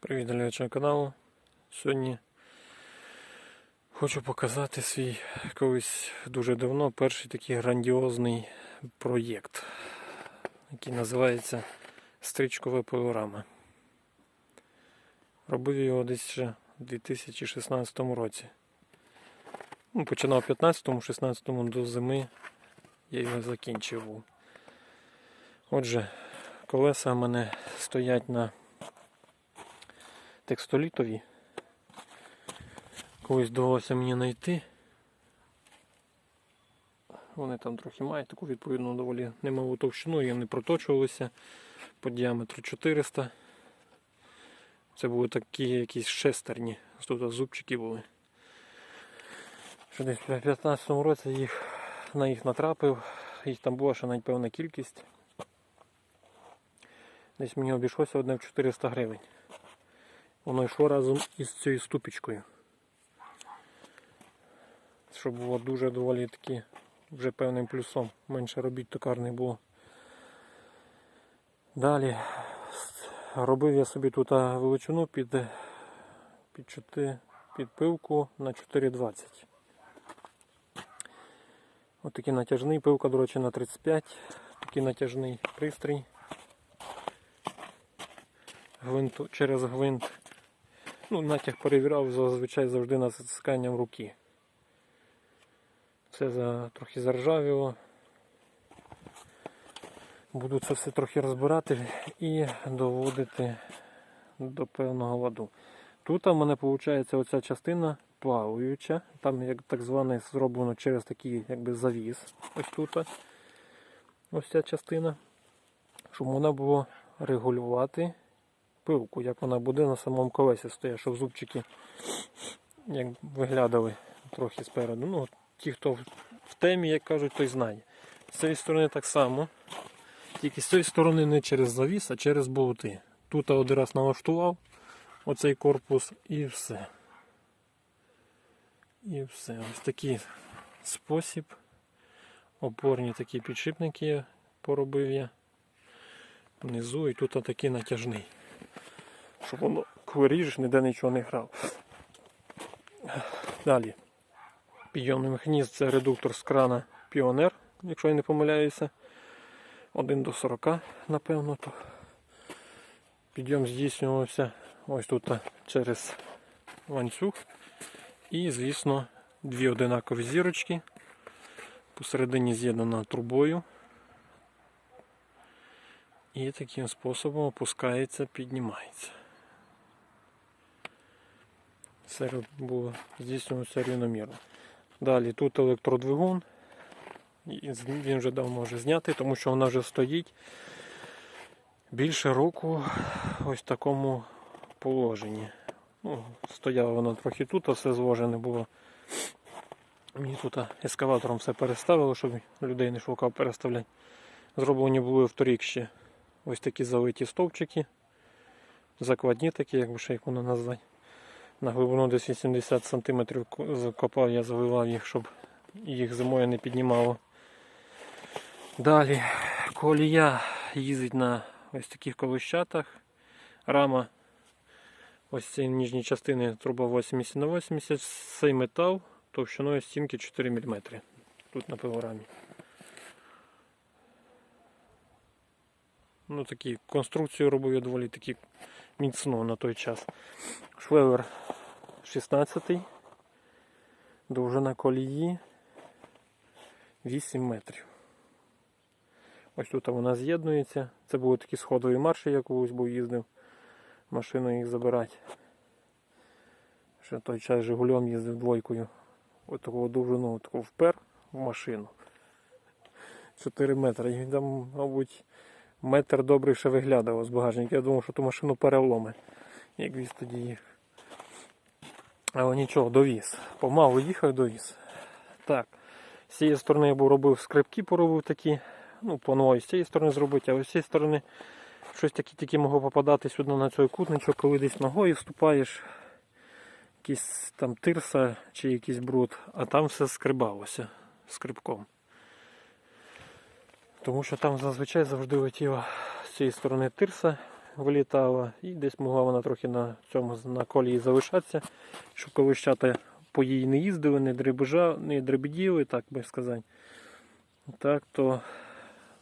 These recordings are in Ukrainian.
Привіт глядачам каналу. Сьогодні хочу показати свій колись дуже давно перший такий грандіозний проєкт, який називається Стрічкова пилорама. Робив його десь ще у 2016 році. Ну, починав в 15-16 до зими я його закінчив. Отже, колеса в мене стоять на текстолітові. Колись довелося мені знайти. Вони там трохи мають таку відповідну доволі немалу товщину, і вони проточувалися по діаметру 400. Це були такі якісь шестерні, тут зубчики були. Що десь в 2015 році їх, на їх натрапив, їх там була ще навіть певна кількість. Десь мені обійшлося одне в 400 гривень. Воно йшло разом із цією ступічкою. Щоб було дуже доволі таки вже певним плюсом. Менше робіт токарних було. Далі робив я собі тут величину під, під, 4, під пилку на 4,20. Ось такий натяжний, пилка, до речі, на 35, такий натяжний пристрій. Гвинту, через гвинт Ну, натяг перевіряв зазвичай завжди на затисканням руки. Це за, трохи заржавіло. Буду це все трохи розбирати і доводити до певного ладу. Тут у мене виходить оця частина плаваюча, там як так зване зроблено через такий якби завіс. Ось тут. Ось ця частина. Щоб вона було регулювати пилку, як вона буде на самому колесі стояти, щоб зубчики як виглядали трохи спереду. Ну, Ті, хто в темі, як кажуть, той знає. З цієї сторони так само. Тільки з цієї сторони не через завіс, а через болти. Тут один раз налаштував оцей корпус і все. І все. Ось такий спосіб. Опорні такі підшипники поробив я. Внизу і тут такий натяжний щоб воно коли ніде нічого не грав. Далі. Підйомний механізм це редуктор з крана Піонер, якщо я не помиляюся. 1 до 40, напевно. то Підйом здійснювався ось тут через ланцюг. І, звісно, дві одинакові зірочки. Посередині з'єднана трубою. І таким способом опускається, піднімається. Все було здійснювалося рівномірно. Далі тут електродвигун. Він вже давно може зняти, тому що вона вже стоїть більше року ось в такому положенні. Ну, стояла вона трохи тут, а все зложене було. Мені тут ескаватором все переставило, щоб людей не шукав переставляти. Зроблені були вторік ще ось такі залиті стовпчики. Закладні такі, як би ще їх воно назвати. На глибину десь 80 см закопав, я заливав їх, щоб їх зимою не піднімало. Далі колія їздить на ось таких колощатах. Рама ось цієї нижньої частини труба 80 на 80 цей метал товщиною стінки 4 мм. Тут на пилорамі. Ну такі конструкцію робив я доволі таки міцно на той час. Швелер 16 довжина колії 8 метрів. Ось тут вона з'єднується. Це були такі сходові марші, я колись був їздив машину їх забирати. Ще той час Жигулем їздив двойкою. Ось такого довжину таку впер в машину. 4 метри. І там, мабуть, метр добре ще виглядав з багажника. Я думав, що ту машину переломи, як віз тоді їх. Але нічого, довіз. Помалу їхав, довіз. Так. З цієї сторони я був робив скрипки, поробив такі. Ну, плануваю з цієї сторони зробити, а з цієї сторони щось таке тільки могло попадати сюди на цей кутничок, коли десь ногою вступаєш. Якийсь там тирса чи якийсь бруд, а там все скрибалося скрипком. Тому що там зазвичай завжди летіла з цієї сторони тирса, вилітала, і десь могла вона трохи на цьому на колії залишатися, щоб колищата по їй не їздили, не дребежа, не дребеділи, так би сказати. Так, то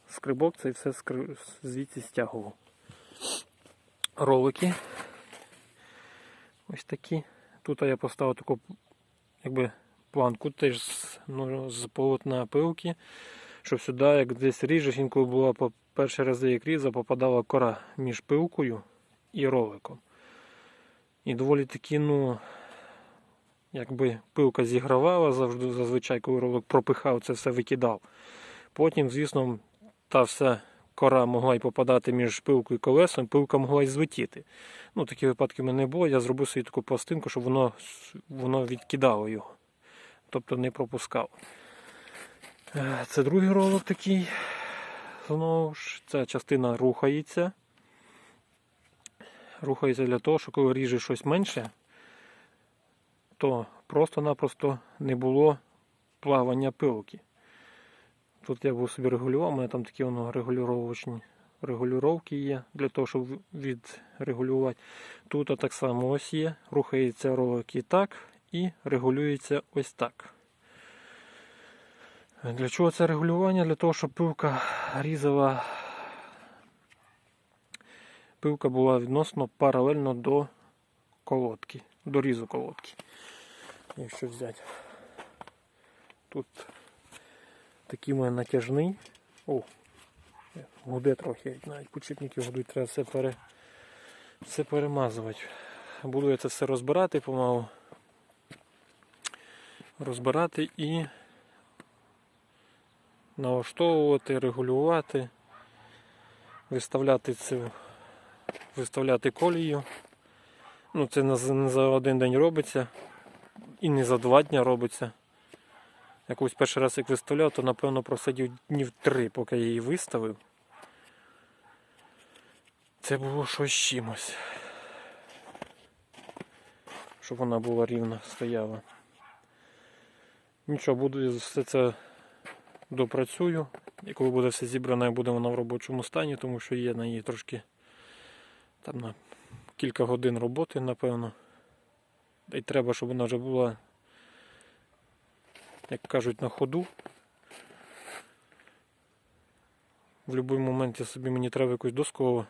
скрибок цей все звідси стягував. Ролики. Ось такі. Тут я поставив таку якби, планку теж з, ну, з полотна пилки, щоб сюди, як десь ріжеш, інколи була по перші рази, як різа, попадала кора між пилкою і роликом. І доволі таки, ну, якби пилка зігравала завжди, зазвичай, коли ролик пропихав, це все викидав. Потім, звісно, та вся кора могла й попадати між пилкою і колесом, пилка могла й злетіти. Ну, такі випадки в мене не було. Я зробив собі таку пластинку, щоб воно, воно відкидало його. Тобто не пропускав. Е, Це другий ролик такий. Знову ж, ця частина рухається. Рухається для того, що коли ріже щось менше, то просто-напросто не було плавання пилки. Тут я був собі регулював, у мене там такі воно регулювачні регулювання є для того, щоб відрегулювати. Тут так само ось є. Рухається ролик і так, і регулюється ось так. Для чого це регулювання? Для того, щоб пилка різала. Пилка була відносно паралельно до колодки, до різу колодки. Якщо взяти. Тут такий у мене натяжний. О, гуде трохи, навіть почіпники гудуть, треба все, пере, все перемазувати. Буду я це все розбирати помалу. Розбирати і налаштовувати, регулювати, виставляти цю, виставляти колію. Ну, це не за- один день робиться і не за два дні робиться. Якусь перший раз як виставляв, то напевно просидів днів три, поки я її виставив. Це було щось чимось. Щоб вона була рівна, стояла. Нічого, буду все це допрацюю. І коли буде все зібране, буде вона в робочому стані, тому що є на її трошки там на кілька годин роботи, напевно. Й треба, щоб вона вже була, як кажуть, на ходу. В будь-який момент собі мені треба якусь доску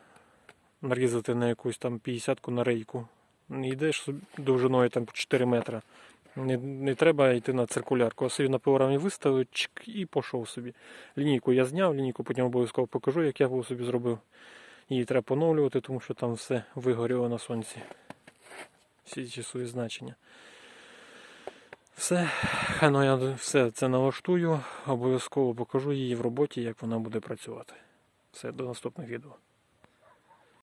нарізати на якусь там 50-ку на рейку. Йдеш довжиною там 4 метри. Не, не треба йти на циркулярку, а собі на пилорамі виставив чик, і пішов собі. Лінійку я зняв, лінійку потім обов'язково покажу, як я собі зробив. Її треба поновлювати, тому що там все вигоріло на сонці. Всі часові значення. Все, ну я все це налаштую, обов'язково покажу її в роботі, як вона буде працювати. Все, до наступних відео.